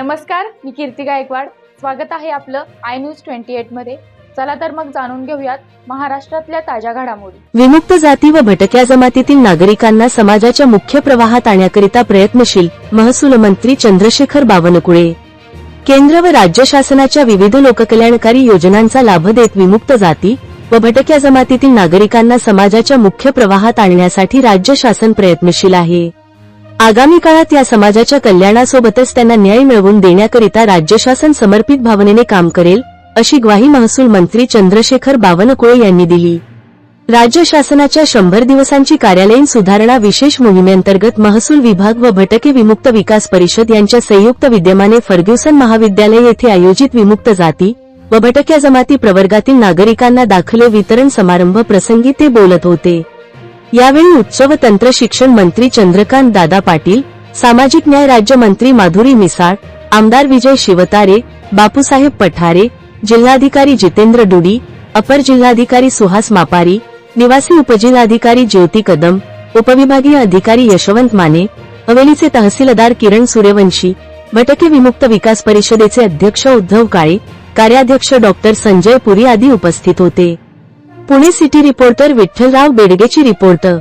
नमस्कार मी कीर्ती गायकवाड. स्वागत आहे आपलं आय न्यूज ट्वेंटी एटमध्ये. चला तर मग जाणून घेऊयात महाराष्ट्रातल्या ताज्या घडामोडी. विमुक्त जाती व भटक्या जमातीतील नागरिकांना समाजाच्या मुख्य प्रवाहात आणण्याकरिता प्रयत्नशील महसूल मंत्री चंद्रशेखर बावनकुळे. केंद्र व राज्य शासनाच्या विविध लोककल्याणकारी योजनांचा लाभ देत विमुक्त जाती व भटक्या जमातीतील नागरिकांना समाजाच्या मुख्य प्रवाहात आणण्यासाठी राज्य शासन प्रयत्नशील आहे. आगामी काळात या समाजाच्या कल्याणासोबतच त्यांना न्याय मिळवून देण्याकरिता राज्य शासन समर्पित भावनेने काम करेल अशी ग्वाही महसूल मंत्री चंद्रशेखर बावनकुळे यांनी दिली. राज्य शासनाच्या शंभर दिवसांची कार्यालयीन सुधारणा विशेष मोहिमेअंतर्गत महसूल विभाग व भटके विमुक्त विकास परिषद यांच्या संयुक्त विद्यमाने फर्ग्युसन महाविद्यालय येथे आयोजित विमुक्त जाती व भटक्या जमाती प्रवर्गातील नागरिकांना दाखले वितरण समारंभ प्रसंगी ते बोलत होते. यावेळी उच्च व तंत्र शिक्षण मंत्री चंद्रकांत दादा पाटील सामाजिक न्याय राज्यमंत्री माधुरी मिसाळ आमदार विजय शिवतारे बापूसाहेब पठारे जिल्हाधिकारी जितेंद्र डुडी अपर जिल्हाधिकारी सुहास मापारी निवासी उपजिल्हाधिकारी ज्योती कदम उपविभागीय अधिकारी यशवंत माने हवेलीचे तहसीलदार किरण सूर्यवंशी भटके विमुक्त विकास परिषदेचे अध्यक्ष उद्धव काळे कार्याध्यक्ष डॉक्टर संजय पुरी आदी उपस्थित होते. पुणे सिटी रिपोर्टर विठ्ठलराव बेडगेची रिपोर्टर